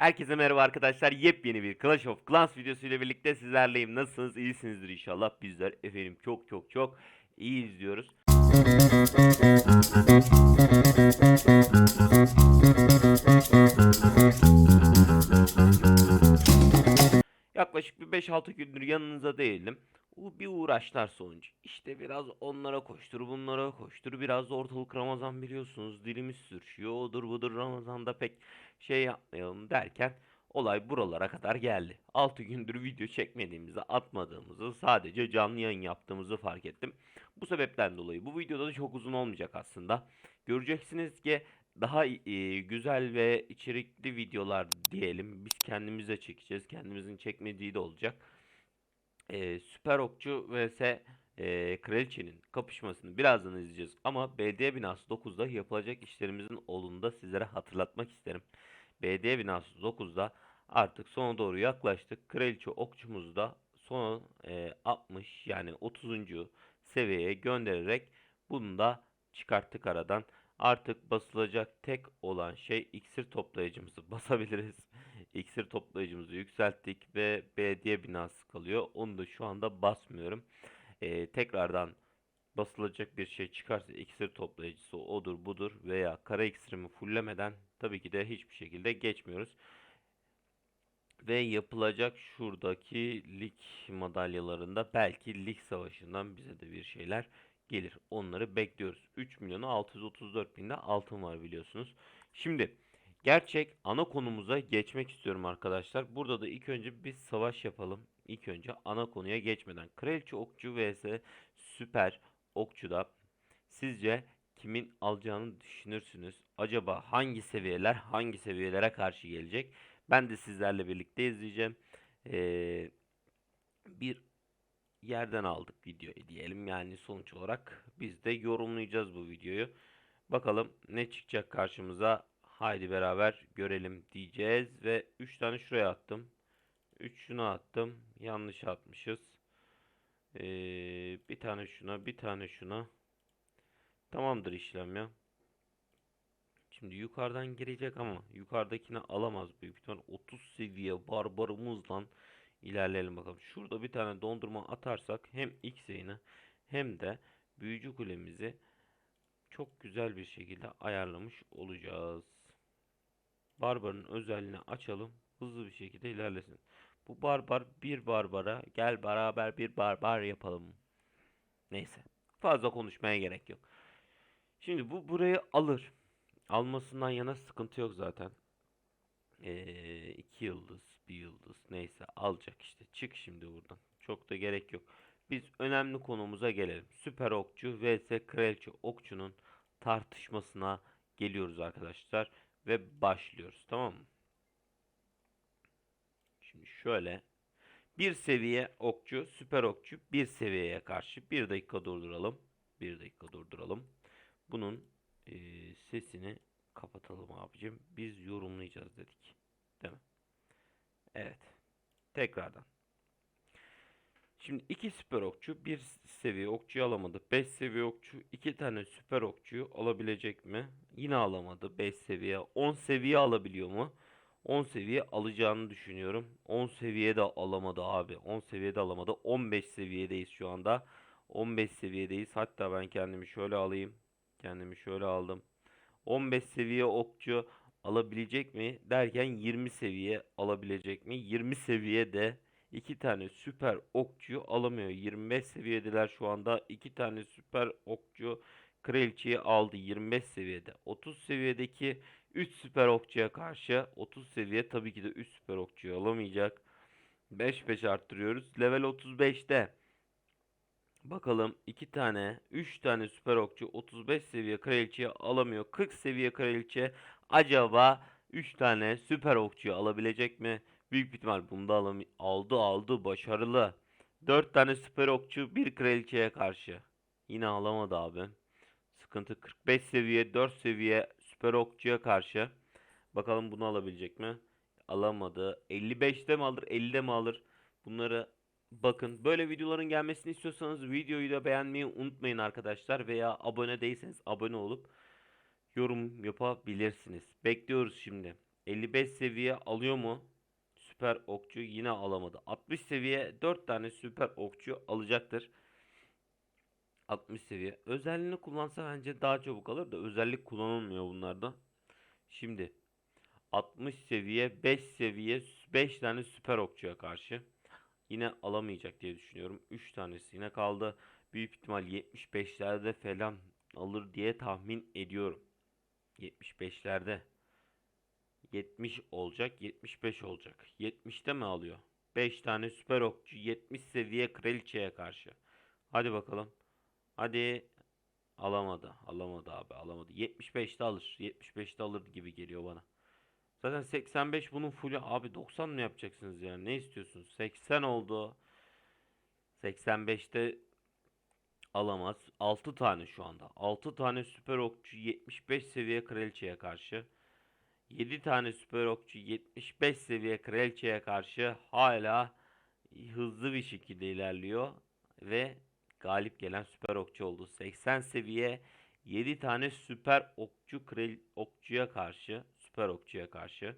Herkese merhaba arkadaşlar. Yepyeni bir Clash of Clans videosu ile birlikte sizlerleyim. Nasılsınız? İyisinizdir inşallah. Bizler efendim çok çok çok iyi izliyoruz. 5-6 gündür yanınıza değildim. Bu bir uğraşlar sonucu. İşte biraz onlara koştur, bunlara koştur. Biraz da ortalık Ramazan biliyorsunuz. Dilimiz sürüşüyor. Odur budur Ramazan'da pek şey yapmayalım derken olay buralara kadar geldi. 6 gündür video çekmediğimizi, atmadığımızı, sadece canlı yayın yaptığımızı fark ettim. Bu sebepten dolayı bu videoda da çok uzun olmayacak aslında. Göreceksiniz ki daha e, güzel ve içerikli videolar diyelim. Biz kendimize çekeceğiz. Kendimizin çekmediği de olacak. E, Süper Okçu vs e, Kraliçenin kapışmasını birazdan izleyeceğiz. Ama belediye binası 9'da yapılacak işlerimizin olduğunu sizlere hatırlatmak isterim. belediye binası 9'da artık sona doğru yaklaştık. Kraliçe okçumuzu da son e, 60 yani 30. seviyeye göndererek bunu da çıkarttık aradan. Artık basılacak tek olan şey iksir toplayıcımızı basabiliriz. İksir toplayıcımızı yükselttik ve belediye binası kalıyor. Onu da şu anda basmıyorum. Ee, tekrardan basılacak bir şey çıkarsa iksir toplayıcısı odur budur veya kara iksirimi fullemeden tabii ki de hiçbir şekilde geçmiyoruz. Ve yapılacak şuradaki lig madalyalarında belki lig savaşından bize de bir şeyler gelir. Onları bekliyoruz. 3 milyonu 634 binde altın var biliyorsunuz. Şimdi gerçek ana konumuza geçmek istiyorum arkadaşlar. Burada da ilk önce bir savaş yapalım. İlk önce ana konuya geçmeden. Kraliçe Okçu vs Süper Okçu'da sizce kimin alacağını düşünürsünüz? Acaba hangi seviyeler hangi seviyelere karşı gelecek? Ben de sizlerle birlikte izleyeceğim. Ee, bir yerden aldık videoyu diyelim. Yani sonuç olarak biz de yorumlayacağız bu videoyu. Bakalım ne çıkacak karşımıza. Haydi beraber görelim diyeceğiz. Ve 3 tane şuraya attım. 3 şuna attım. Yanlış atmışız. Ee, bir tane şuna bir tane şuna. Tamamdır işlem ya. Şimdi yukarıdan girecek ama yukarıdakini alamaz büyük ihtimal 30 seviye barbarımızla ilerleyelim bakalım. Şurada bir tane dondurma atarsak hem X yayını hem de büyücü kulemizi çok güzel bir şekilde ayarlamış olacağız. Barbarın özelliğini açalım. Hızlı bir şekilde ilerlesin. Bu barbar bir barbara gel beraber bir barbar yapalım. Neyse. Fazla konuşmaya gerek yok. Şimdi bu burayı alır. Almasından yana sıkıntı yok zaten. Ee, iki yıldız, bir yıldız neyse alacak işte. Çık şimdi buradan. Çok da gerek yok. Biz önemli konumuza gelelim. Süper okçu vs kraliçe okçunun tartışmasına geliyoruz arkadaşlar. Ve başlıyoruz tamam mı? Şimdi şöyle. Bir seviye okçu, süper okçu bir seviyeye karşı. Bir dakika durduralım. Bir dakika durduralım. Bunun eee, sesini kapatalım abicim. Biz yorumlayacağız dedik. Değil mi? Evet. Tekrardan. Şimdi iki süper okçu bir seviye okçuyu alamadı. 5 seviye okçu iki tane süper okçuyu alabilecek mi? Yine alamadı. 5 seviye. 10 seviye alabiliyor mu? 10 seviye alacağını düşünüyorum. 10 seviyede alamadı abi. 10 seviyede alamadı. 15 seviyedeyiz şu anda. 15 seviyedeyiz. Hatta ben kendimi şöyle alayım. Kendimi şöyle aldım. 15 seviye okçu alabilecek mi derken 20 seviye alabilecek mi? 20 seviyede iki tane süper okçuyu alamıyor. 25 seviyedeler şu anda. iki tane süper okçu kraliçeyi aldı 25 seviyede. 30 seviyedeki 3 süper okçuya karşı 30 seviye tabii ki de 3 süper okçuyu alamayacak. 5 5 arttırıyoruz. Level 35'te Bakalım 2 tane, 3 tane süper okçu 35 seviye kraliçeyi alamıyor. 40 seviye kraliçe acaba 3 tane süper okçuyu alabilecek mi? Büyük ihtimal bunu da alam aldı aldı başarılı. 4 tane süper okçu bir kraliçeye karşı. Yine alamadı abi. Sıkıntı 45 seviye 4 seviye süper okçuya karşı. Bakalım bunu alabilecek mi? Alamadı. 55'te mi alır 50'de mi alır? Bunları Bakın böyle videoların gelmesini istiyorsanız videoyu da beğenmeyi unutmayın arkadaşlar veya abone değilseniz abone olup yorum yapabilirsiniz. Bekliyoruz şimdi. 55 seviye alıyor mu? Süper okçu yine alamadı. 60 seviye 4 tane süper okçu alacaktır. 60 seviye. Özelliğini kullansa bence daha çabuk alır da özellik kullanılmıyor bunlarda. Şimdi 60 seviye 5 seviye 5 tane süper okçuya karşı. Yine alamayacak diye düşünüyorum. 3 tanesi yine kaldı. Büyük ihtimal 75'lerde falan alır diye tahmin ediyorum. 75'lerde. 70 olacak, 75 olacak. 70'te mi alıyor? 5 tane süper okçu 70 seviye kraliçeye karşı. Hadi bakalım. Hadi. Alamadı. Alamadı abi. Alamadı. 75'te alır. 75'te alır gibi geliyor bana. Zaten 85 bunun fullü. Abi 90 mı yapacaksınız yani? Ne istiyorsunuz? 80 oldu. 85'te alamaz. 6 tane şu anda. 6 tane süper okçu 75 seviye kraliçeye karşı. 7 tane süper okçu 75 seviye kraliçeye karşı hala hızlı bir şekilde ilerliyor ve galip gelen süper okçu oldu. 80 seviye 7 tane süper okçu kral okçuya karşı, süper okçuya karşı.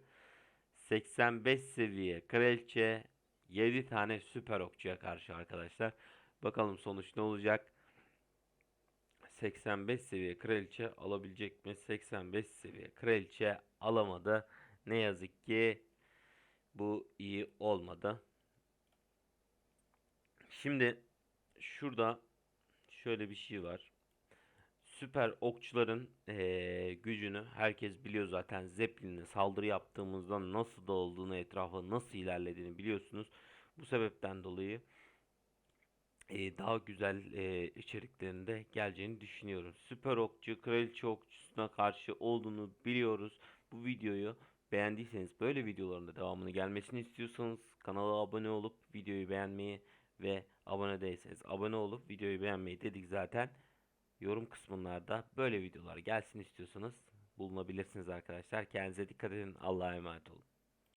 85 seviye kraliçe 7 tane süper okçuya karşı arkadaşlar. Bakalım sonuç ne olacak? 85 seviye kraliçe alabilecek mi? 85 seviye kraliçe alamadı. Ne yazık ki bu iyi olmadı. Şimdi şurada şöyle bir şey var. Süper okçuların eee, gücünü herkes biliyor zaten. Zeppelin'e saldırı yaptığımızda nasıl da olduğunu, etrafa nasıl ilerlediğini biliyorsunuz. Bu sebepten dolayı e, daha güzel e, içeriklerinde geleceğini düşünüyorum. Süper okçu, kraliçe okçusuna karşı olduğunu biliyoruz. Bu videoyu beğendiyseniz böyle videoların da devamını gelmesini istiyorsanız kanala abone olup videoyu beğenmeyi ve abone değilseniz abone olup videoyu beğenmeyi dedik zaten. Yorum kısmında böyle videolar gelsin istiyorsanız bulunabilirsiniz arkadaşlar. Kendinize dikkat edin. Allah'a emanet olun.